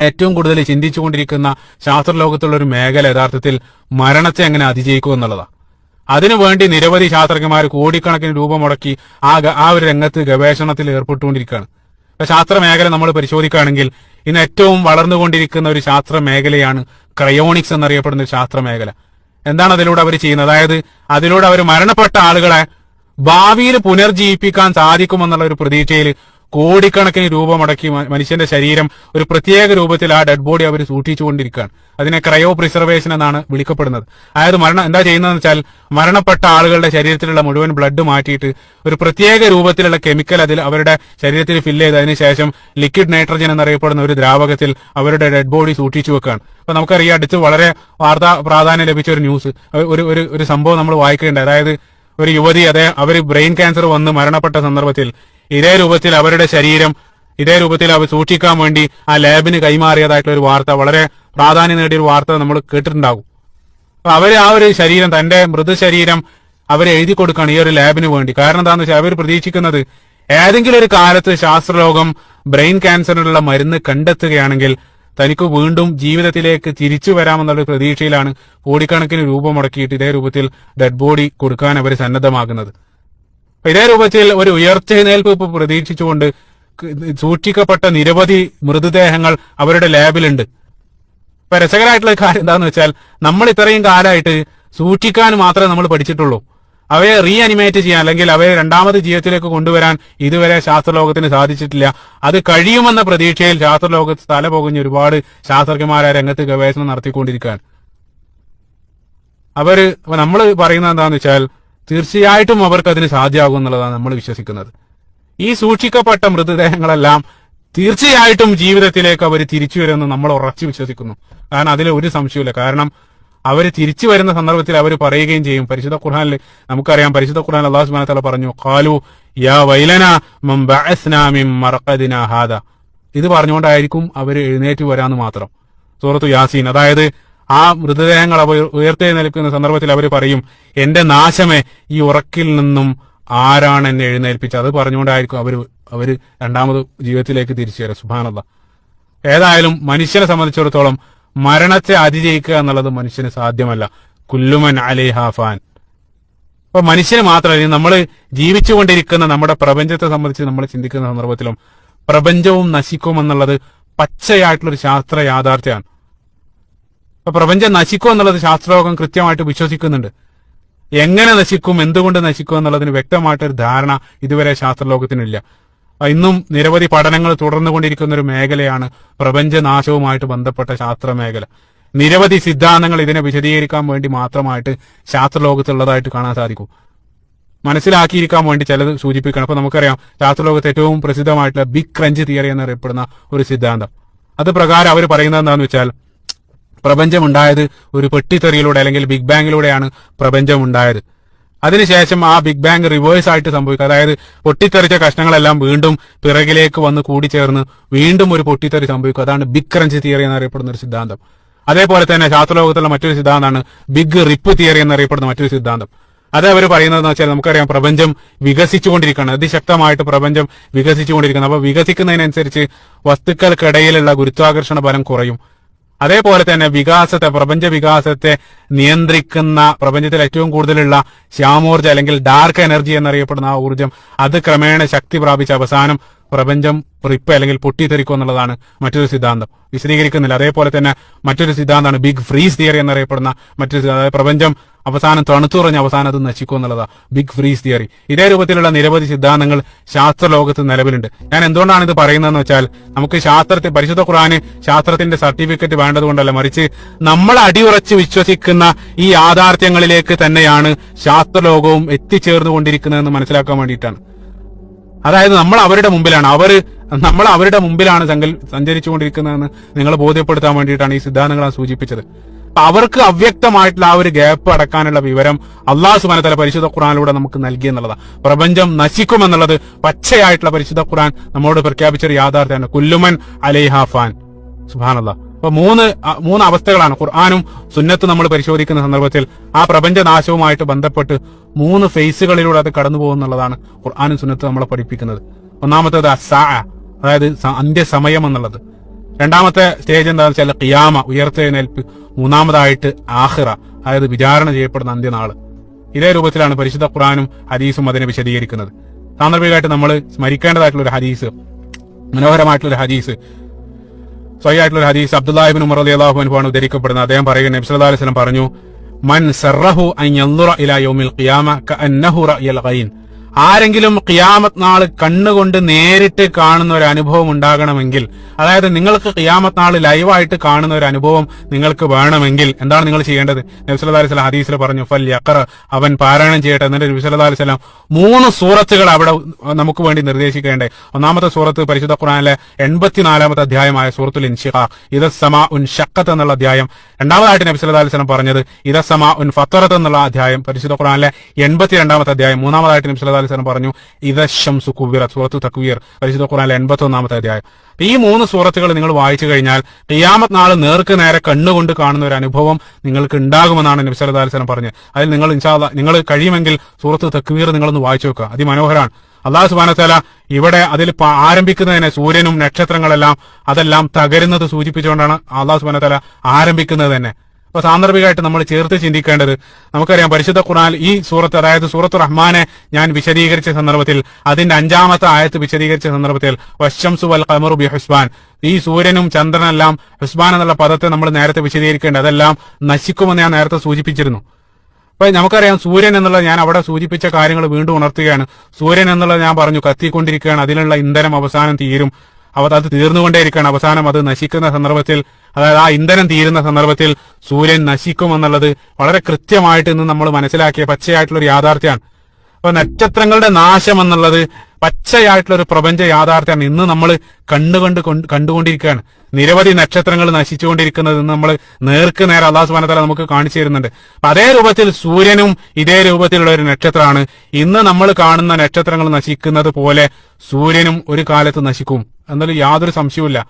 ഏറ്റവും കൂടുതൽ ചിന്തിച്ചുകൊണ്ടിരിക്കുന്ന ശാസ്ത്രലോകത്തുള്ള ഒരു മേഖല യഥാർത്ഥത്തിൽ മരണത്തെ എങ്ങനെ അതിജയിക്കും എന്നുള്ളതാണ് അതിനുവേണ്ടി നിരവധി ശാസ്ത്രജ്ഞന്മാർ കോടിക്കണക്കിന് രൂപ മുടക്കി ആ ആ ഒരു രംഗത്ത് ഗവേഷണത്തിൽ ഏർപ്പെട്ടുകൊണ്ടിരിക്കുകയാണ്. ഇപ്പൊ ശാസ്ത്ര മേഖല നമ്മൾ പരിശോധിക്കുകയാണെങ്കിൽ ഇന്ന് ഏറ്റവും വളർന്നുകൊണ്ടിരിക്കുന്ന ഒരു ശാസ്ത്ര മേഖലയാണ് ക്രയോണിക്സ് എന്നറിയപ്പെടുന്ന ഒരു ശാസ്ത്ര മേഖല എന്താണ് അതിലൂടെ അവർ ചെയ്യുന്നത്? അതായത് അതിലൂടെ അവർ മരണപ്പെട്ട ആളുകളെ ഭാവിയിൽ പുനർജീവിപ്പിക്കാൻ സാധിക്കുമെന്നുള്ള ഒരു പ്രതീക്ഷയിൽ കോടിക്കണക്കിന് രൂപ മുടക്കി മനുഷ്യന്റെ ശരീരം ഒരു പ്രത്യേക രൂപത്തിൽ ആ ഡെഡ് ബോഡി അവർ സൂക്ഷിച്ചുകൊണ്ടിരിക്കുകയാണ്. അതിനെ ക്രയോ പ്രിസർവേഷൻ എന്നാണ് വിളിക്കപ്പെടുന്നത്. അതായത് മരണം എന്താ ചെയ്യുന്നതെന്ന് വെച്ചാൽ മരണപ്പെട്ട ആളുകളുടെ ശരീരത്തിലുള്ള മുഴുവൻ ബ്ലഡ് മാറ്റിയിട്ട് ഒരു പ്രത്യേക രൂപത്തിലുള്ള കെമിക്കൽ അതിൽ അവരുടെ ശരീരത്തിൽ ഫില്ല് ചെയ്ത് ശേഷം ലിക്വിഡ് നൈട്രജൻ എന്നറിയപ്പെടുന്ന ഒരു ദ്രാവകത്തിൽ അവരുടെ ഡെഡ് ബോഡി സൂക്ഷിച്ചു വെക്കുകയാണ്. അപ്പൊ നമുക്കറിയാം അടുത്ത് വളരെ വാർത്താ പ്രാധാന്യം ലഭിച്ച ഒരു ന്യൂസ് ഒരു ഒരു ഒരു സംഭവം നമ്മൾ വായിക്കുന്നുണ്ട് അതായത് ഒരു യുവതി അതെ അവർ ബ്രെയിൻ ക്യാൻസർ വന്ന് മരണപ്പെട്ട സന്ദർഭത്തിൽ ഇതേ രൂപത്തിൽ അവരുടെ ശരീരം ഇതേ രൂപത്തിൽ അവർ സൂക്ഷിക്കാൻ വേണ്ടി ആ ലാബിന് കൈമാറിയതായിട്ടുള്ള ഒരു വാർത്ത വളരെ പ്രാധാന്യം നേടിയ ഒരു വാർത്ത നമ്മൾ കേട്ടിട്ടുണ്ടാകും. അപ്പൊ അവർ ആ ഒരു ശരീരം തന്റെ മൃതശരീരം അവരെ എഴുതി കൊടുക്കുകയാണ് ഈ ഒരു ലാബിന് വേണ്ടി. കാരണം എന്താണെന്ന് വെച്ചാൽ അവർ പ്രതീക്ഷിക്കുന്നത് ഏതെങ്കിലും ഒരു കാലത്ത് ശാസ്ത്രലോകം ബ്രെയിൻ ക്യാൻസറിനുള്ള മരുന്ന് കണ്ടെത്തുകയാണെങ്കിൽ തനിക്ക് വീണ്ടും ജീവിതത്തിലേക്ക് തിരിച്ചു വരാമെന്നുള്ള പ്രതീക്ഷയിലാണ് കോടിക്കണക്കിന് രൂപ മുടക്കിയിട്ട് ഇതേ രൂപത്തിൽ ഡെഡ് ബോഡി കൊടുക്കാൻ അവർ സന്നദ്ധമാകുന്നത്. ഇതേ രൂപത്തിൽ ഒരു ഉയർത്തെഴുന്നേൽപ്പ് പ്രതീക്ഷിച്ചുകൊണ്ട് സൂക്ഷിക്കപ്പെട്ട നിരവധി മൃതദേഹങ്ങൾ അവരുടെ ലാബിലുണ്ട്. ഇപ്പൊ രസകരമായിട്ടുള്ള കാര്യം എന്താന്ന് വെച്ചാൽ നമ്മൾ ഇത്രയും കാലമായിട്ട് സൂക്ഷിക്കാൻ മാത്രമേ നമ്മൾ പഠിച്ചിട്ടുള്ളൂ. അവയെ റീ അനിമേറ്റ് ചെയ്യാൻ അല്ലെങ്കിൽ അവയെ രണ്ടാമത് ജീവിതത്തിലേക്ക് കൊണ്ടുവരാൻ ഇതുവരെ ശാസ്ത്രലോകത്തിന് സാധിച്ചിട്ടില്ല. അത് കഴിയുമെന്ന പ്രതീക്ഷയിൽ ശാസ്ത്രലോകത്ത് തല പോകുന്ന ഒരുപാട് ശാസ്ത്രജ്ഞന്മാരെ രംഗത്ത് ഗവേഷണം നടത്തിക്കൊണ്ടിരിക്കുകയാണ്. അവർ നമ്മൾ പറയുന്നത് എന്താന്ന് വെച്ചാൽ തീർച്ചയായിട്ടും അവർക്ക് അതിന് സാധ്യമാകും എന്നുള്ളതാണ് നമ്മൾ വിശ്വസിക്കുന്നത്. ഈ സൂക്ഷിക്കപ്പെട്ട മൃതദേഹങ്ങളെല്ലാം തീർച്ചയായിട്ടും ജീവിതത്തിലേക്ക് അവർ തിരിച്ചു വരുമെന്ന് നമ്മൾ ഉറച്ചു വിശ്വസിക്കുന്നു. കാരണം അതിൽ ഒരു സംശയമില്ല കാരണം അവർ തിരിച്ചു വരുന്ന സന്ദർഭത്തിൽ അവർ പറയുകയും ചെയ്യും. പരിശുദ്ധ ഖുർഹാനിൽ നമുക്കറിയാം. പരിശുദ്ധ ഖുർഹാൻ അള്ളാഹു സുബാന തല പറഞ്ഞു കാലു യാ വൈലന ഇത് പറഞ്ഞുകൊണ്ടായിരിക്കും അവർ എഴുന്നേറ്റ് വരാന്ന് മാത്രം. സൂറത്തു യാസീൻ. അതായത് ആ മൃതദേഹങ്ങൾ അവർ ഉയർത്തെഴുന്നേൽപ്പിക്കുന്ന സന്ദർഭത്തിൽ അവർ പറയും എന്റെ നാശമേ ഈ ഉറക്കിൽ നിന്നും ആരാണ് എന്നെ എഴുന്നേൽപ്പിച്ചത്? അത് പറഞ്ഞുകൊണ്ടായിരിക്കും അവർ അവർ രണ്ടാമത് ജീവിതത്തിലേക്ക് തിരിച്ചു വരാം സുഭാനത ഏതായാലും മനുഷ്യനെ സംബന്ധിച്ചിടത്തോളം മരണത്തെ അതിജയിക്കുക എന്നുള്ളത് മനുഷ്യന് സാധ്യമല്ല. കുല്ലുമൻ അലിഹാഫാൻ അപ്പൊ മനുഷ്യന് മാത്രമല്ല നമ്മൾ ജീവിച്ചുകൊണ്ടിരിക്കുന്ന നമ്മുടെ പ്രപഞ്ചത്തെ സംബന്ധിച്ച് നമ്മൾ ചിന്തിക്കുന്ന സന്ദർഭത്തിലും പ്രപഞ്ചവും നശിക്കുമെന്നുള്ളത് പച്ചയായിട്ടുള്ളൊരു ശാസ്ത്ര യാഥാർത്ഥ്യമാണ്. അപ്പൊ പ്രപഞ്ചം നശിക്കും എന്നുള്ളത് ശാസ്ത്രലോകം കൃത്യമായിട്ട് വിശ്വസിക്കുന്നുണ്ട്. എങ്ങനെ നശിക്കും എന്തുകൊണ്ട് നശിക്കും എന്നുള്ളതിന് വ്യക്തമായിട്ടൊരു ധാരണ ഇതുവരെ ശാസ്ത്രലോകത്തിനില്ല. ഇന്നും നിരവധി പഠനങ്ങൾ തുടർന്നുകൊണ്ടിരിക്കുന്ന ഒരു മേഖലയാണ് പ്രപഞ്ചനാശവുമായിട്ട് ബന്ധപ്പെട്ട ശാസ്ത്ര മേഖല നിരവധി സിദ്ധാന്തങ്ങൾ ഇതിനെ വിശദീകരിക്കാൻ വേണ്ടി മാത്രമായിട്ട് ശാസ്ത്രലോകത്തുള്ളതായിട്ട് കാണാൻ സാധിക്കും. മനസ്സിലാക്കിയിരിക്കാൻ വേണ്ടി ചിലത് സൂചിപ്പിക്കണം. അപ്പൊ നമുക്കറിയാം ശാസ്ത്രലോകത്ത് ഏറ്റവും പ്രസിദ്ധമായിട്ടുള്ള ബിഗ് ക്രഞ്ച് തിയറി എന്നറിയപ്പെടുന്ന ഒരു സിദ്ധാന്തം. അത് പ്രകാരം അവർ പറയുന്നത് എന്താണെന്ന് വെച്ചാൽ പ്രപഞ്ചം ഉണ്ടായത് ഒരു പെട്ടിത്തെറിയിലൂടെ അല്ലെങ്കിൽ ബിഗ് ബാങ്ങിലൂടെയാണ് പ്രപഞ്ചം ഉണ്ടായത് അതിനുശേഷം ആ ബിഗ് ബാങ് റിവേഴ്സ് ആയിട്ട് സംഭവിക്കുക അതായത് പൊട്ടിത്തെറിച്ച കഷ്ണങ്ങളെല്ലാം വീണ്ടും പിറകിലേക്ക് വന്ന് കൂടിച്ചേർന്ന് വീണ്ടും ഒരു പൊട്ടിത്തെറി സംഭവിക്കും. അതാണ് ബിഗ് ക്രഞ്ച് തിയറി എന്നറിയപ്പെടുന്ന ഒരു സിദ്ധാന്തം. അതേപോലെ തന്നെ ശാസ്ത്രലോകത്തുള്ള മറ്റൊരു സിദ്ധാന്തമാണ് ബിഗ് റിപ്പ് തിയറി എന്നറിയപ്പെടുന്ന മറ്റൊരു സിദ്ധാന്തം. അത് അവർ പറയുന്നതെന്ന് വെച്ചാൽ നമുക്കറിയാം പ്രപഞ്ചം വികസിച്ചുകൊണ്ടിരിക്കുകയാണ്. അതിശക്തമായിട്ട് പ്രപഞ്ചം വികസിച്ചുകൊണ്ടിരിക്കുന്നത് അപ്പോൾ വികസിക്കുന്നതിനനുസരിച്ച് വസ്തുക്കൾക്കിടയിലുള്ള ഗുരുത്വാകർഷണ ബലം കുറയും. അതേപോലെ തന്നെ വികാസത്തെ പ്രപഞ്ച വികാസത്തെ നിയന്ത്രിക്കുന്ന പ്രപഞ്ചത്തിൽ ഏറ്റവും കൂടുതലുള്ള ശ്യാമോർജ അല്ലെങ്കിൽ ഡാർക്ക് എനർജി എന്നറിയപ്പെടുന്ന ആ ഊർജം അത് ക്രമേണ ശക്തി പ്രാപിച്ച അവസാനം പ്രപഞ്ചം റിപ്പ് അല്ലെങ്കിൽ പൊട്ടിത്തെറിക്കും എന്നുള്ളതാണ് മറ്റൊരു സിദ്ധാന്തം. വിശദീകരിക്കുന്നില്ല. അതേപോലെ തന്നെ മറ്റൊരു സിദ്ധാന്തമാണ് ബിഗ് ഫ്രീസ് തിയറി എന്നറിയപ്പെടുന്ന മറ്റൊരു അതായത് പ്രപഞ്ചം അവസാനം തണുത്തുറഞ്ഞ് അവസാനം അത് നശിക്കും എന്നുള്ളതാണ് ബിഗ് ഫ്രീസ് തിയറി. ഇതേ രൂപത്തിലുള്ള നിരവധി സിദ്ധാന്തങ്ങൾ ശാസ്ത്ര ലോകത്ത് നിലവിലുണ്ട്. ഞാൻ എന്തുകൊണ്ടാണ് ഇത് പറയുന്നതെന്ന് വെച്ചാൽ നമുക്ക് ശാസ്ത്രത്തെ പരിശുദ്ധ ഖുറാന് ശാസ്ത്രത്തിന്റെ സർട്ടിഫിക്കറ്റ് വേണ്ടതുകൊണ്ടല്ല. മറിച്ച് നമ്മൾ അടിയുറച്ച് വിശ്വസിക്കുന്ന ഈ യാഥാർത്ഥ്യങ്ങളിലേക്ക് തന്നെയാണ് ശാസ്ത്രലോകവും എത്തിച്ചേർന്നുകൊണ്ടിരിക്കുന്നതെന്ന് മനസ്സിലാക്കാൻ വേണ്ടിയിട്ടാണ്. അതായത് നമ്മൾ അവരുടെ മുമ്പിലാണ്. അവർ നമ്മൾ അവരുടെ മുമ്പിലാണ് സങ്കൽ സഞ്ചരിച്ചുകൊണ്ടിരിക്കുന്നതെന്ന് നിങ്ങൾ ബോധ്യപ്പെടുത്താൻ വേണ്ടിയിട്ടാണ് ഈ സിദ്ധാന്തങ്ങൾ സൂചിപ്പിച്ചത്. അവർക്ക് അവ്യക്തമായിട്ടുള്ള ആ ഒരു ഗ്യാപ്പ് അടക്കാനുള്ള വിവരം അള്ളാഹു സുബാനത്തല പരിശുദ്ധ ഖുറാനിലൂടെ നമുക്ക് നൽകി എന്നുള്ളതാണ്. പ്രപഞ്ചം നശിക്കുമെന്നുള്ളത് പച്ചയായിട്ടുള്ള പരിശുദ്ധ ഖുറാൻ നമ്മോട് പ്രഖ്യാപിച്ചൊരു യാഥാർത്ഥ്യമാണ്. കുല്ലുമൻ അലൈഹാഫാൻ സുബാനല്ല അപ്പൊ മൂന്ന് മൂന്ന് അവസ്ഥകളാണ് ഖുർആാനും സുന്നത്ത് നമ്മൾ പരിശോധിക്കുന്ന സന്ദർഭത്തിൽ ആ പ്രപഞ്ചനാശവുമായിട്ട് ബന്ധപ്പെട്ട് മൂന്ന് ഫേസുകളിലൂടെ അത് കടന്നു പോകുന്നുള്ളതാണ് ഖുർആാനും സുന്നത്ത് നമ്മളെ പഠിപ്പിക്കുന്നത്. ഒന്നാമത്തേത് അസാ അതായത് അന്ത്യസമയം എന്നുള്ളത്. രണ്ടാമത്തെ സ്റ്റേജ് എന്താണെന്ന് വെച്ചാൽ ഖിയാമ ഉയർത്തെഴുന്നേൽപ്പ്. മൂന്നാമതായിട്ട് ആഹിറ അതായത് വിചാരണ ചെയ്യപ്പെടുന്ന അന്ത്യനാൾ. ഇതേ രൂപത്തിലാണ് പരിശുദ്ധ ഖുറാനും ഹദീസും അതിനെ വിശദീകരിക്കുന്നത്. സാന്ദർഭികമായിട്ട് നമ്മൾ സ്മരിക്കേണ്ടതായിട്ടുള്ള ഒരു ഹദീസ് മനോഹരമായിട്ടുള്ള ഒരു ഹദീസ് സ്വയായിട്ടുള്ള ഒരു ഹദീസ് അബ്ദുല്ലാഹിബിൻ ഉമർ അലി അള്ളാഹു അനുഭവമാണ് ഉദ്ധരിക്കപ്പെടുന്നത്. അദ്ദേഹം പറയുക നബ്സ് അലൈഹി വസല്ലം പറഞ്ഞു മൻ സറഹു അൻ ഇലാ യൗമിൽ ഖിയാമ കഅന്നഹു റഅയൽ ഖൈൻ. ആരെങ്കിലും ഖിയാമത്ത് നാൾ കണ്ണുകൊണ്ട് നേരിട്ട് കാണുന്ന ഒരു അനുഭവം ഉണ്ടാകണമെങ്കിൽ അതായത് നിങ്ങൾക്ക് ഖിയാമത്ത് നാൾ ലൈവായിട്ട് കാണുന്ന ഒരു അനുഭവം നിങ്ങൾക്ക് വേണമെങ്കിൽ എന്താണ് നിങ്ങൾ ചെയ്യേണ്ടത്? നബി സല്ലല്ലാഹു അലൈഹി വസല്ലം ഹദീസിൽ പറഞ്ഞു ഫൽ യഖറ അവൻ പാരായണം ചെയ്യട്ടെ. എന്നിട്ട് നബി സല്ലല്ലാഹു അലൈഹി വസല്ലം മൂന്ന് സൂറത്തുകൾ അവിടെ നമുക്ക് വേണ്ടി നിർദ്ദേശിക്കേണ്ടേ. ഒന്നാമത്തെ സൂറത്ത് പരിശുദ്ധ ഖുർആനിലെ എൺപത്തിനാലാമത്തെ അധ്യായമായ സൂറത്തുൽ ഇൻഷിഖ ഇത സമ ഉൻ ഷക്കത്ത് എന്നുള്ള അധ്യായം. രണ്ടാമതായിട്ട് നബി സല്ലല്ലാഹു അലൈഹി വസല്ലം പറഞ്ഞത് ഇത സമ ഉൻ ഫത്തറത്ത് എന്നുള്ള അധ്യായം പരിശുദ്ധ ഖുർആനിലെ എൺപത്തിരണ്ടാമത്തെ അധ്യായം മൂന്നാമതായിട്ട് നബി സല്ലല്ലാഹു അലൈഹി സ്വലം പറഞ്ഞു ഇത ഷംസു കുബിറ സൂറത്തു തക്വീർ പരിശുദ്ധ ഖുറാൻ എൺപത്തി ഒന്നാമത്തെ അധ്യായം. ഈ മൂന്ന് സൂറത്തുകൾ നിങ്ങൾ വായിച്ചു കഴിഞ്ഞാൽ ഖിയാമത്ത് നാൾ നേർക്ക് നേരെ കണ്ണുകൊണ്ട് കാണുന്ന ഒരു അനുഭവം നിങ്ങൾക്ക് ഉണ്ടാകുമെന്നാണ് നബി സല്ലല്ലാഹു അലൈഹി വസല്ലം പറഞ്ഞത്. അതിൽ നിങ്ങൾ ഇൻഷാല്ല നിങ്ങൾ കഴിയുമെങ്കിൽ സൂറത്ത് തക്വീർ നിങ്ങളൊന്ന് വായിച്ചു വെക്കുക അതിമനോഹരാണ്. അള്ളാഹു സുബാനത്തല ഇവിടെ അതിൽ ആരംഭിക്കുന്നതിനെ സൂര്യനും നക്ഷത്രങ്ങളെല്ലാം അതെല്ലാം തകരുന്നത് സൂചിപ്പിച്ചുകൊണ്ടാണ് അള്ളാഹു സുബാനത്തല ആരംഭിക്കുന്നത് തന്നെ. അപ്പൊ സാന്ദർഭികമായിട്ട് നമ്മൾ ചേർത്ത് ചിന്തിക്കേണ്ടത് നമുക്കറിയാം പരിശുദ്ധ ഖുർആൻ ഈ സൂറത്ത് അതായത് സൂറത്ത് റഹ്മാനെ ഞാൻ വിശദീകരിച്ച സന്ദർഭത്തിൽ അതിന്റെ അഞ്ചാമത്തെ ആയത്ത് വിശദീകരിച്ച സന്ദർഭത്തിൽ വശംസു വൽ ഖമറു ബി ഹുസ്ബാൻ ഈ സൂര്യനും ചന്ദ്രനെല്ലാം ഹുസ്ബാൻ എന്നുള്ള പദത്തെ നമ്മൾ നേരത്തെ വിശദീകരിക്കേണ്ടത് അതെല്ലാം നശിക്കുമെന്ന് ഞാൻ നേരത്തെ സൂചിപ്പിച്ചിരുന്നു. അപ്പൊ നമുക്കറിയാം സൂര്യൻ എന്നുള്ളത് ഞാൻ അവിടെ സൂചിപ്പിച്ച കാര്യങ്ങൾ വീണ്ടും ഉണർത്തുകയാണ്. സൂര്യൻ എന്നുള്ളത് ഞാൻ പറഞ്ഞു കത്തിക്കൊണ്ടിരിക്കുകയാണ്. അതിലുള്ള ഇന്ധനം അവസാനം തീരും. അവ അത് തീർന്നുകൊണ്ടേയിരിക്കുകയാണ്. അവസാനം അത് നശിക്കുന്ന സന്ദർഭത്തിൽ അതായത് ആ ഇന്ധനം തീരുന്ന സന്ദർഭത്തിൽ സൂര്യൻ നശിക്കും എന്നുള്ളത് വളരെ കൃത്യമായിട്ട് ഇന്ന് നമ്മൾ മനസ്സിലാക്കിയ പച്ചയായിട്ടുള്ള ഒരു യാഥാർത്ഥ്യമാണ്. അപ്പൊ നക്ഷത്രങ്ങളുടെ നാശം എന്നുള്ളത് പച്ചയായിട്ടുള്ള ഒരു പ്രപഞ്ച യാഥാർത്ഥ്യമാണ് ഇന്ന് നമ്മൾ കണ്ടുകൊണ്ട് കൊണ്ട് കണ്ടുകൊണ്ടിരിക്കുകയാണ്. നിരവധി നക്ഷത്രങ്ങൾ നശിച്ചുകൊണ്ടിരിക്കുന്നത് നമ്മൾ നേർക്ക് നേരെ അള്ളാഹു സുബാനത്തല നമുക്ക് കാണിച്ചു തരുന്നുണ്ട്. അതേ രൂപത്തിൽ സൂര്യനും ഇതേ രൂപത്തിലുള്ള ഒരു നക്ഷത്രമാണ്. ഇന്ന് നമ്മൾ കാണുന്ന നക്ഷത്രങ്ങൾ നശിക്കുന്നത് പോലെ സൂര്യനും ഒരു കാലത്ത് നശിക്കും. എന്നതിൽ യാതൊരു സംശയവുമില്ല.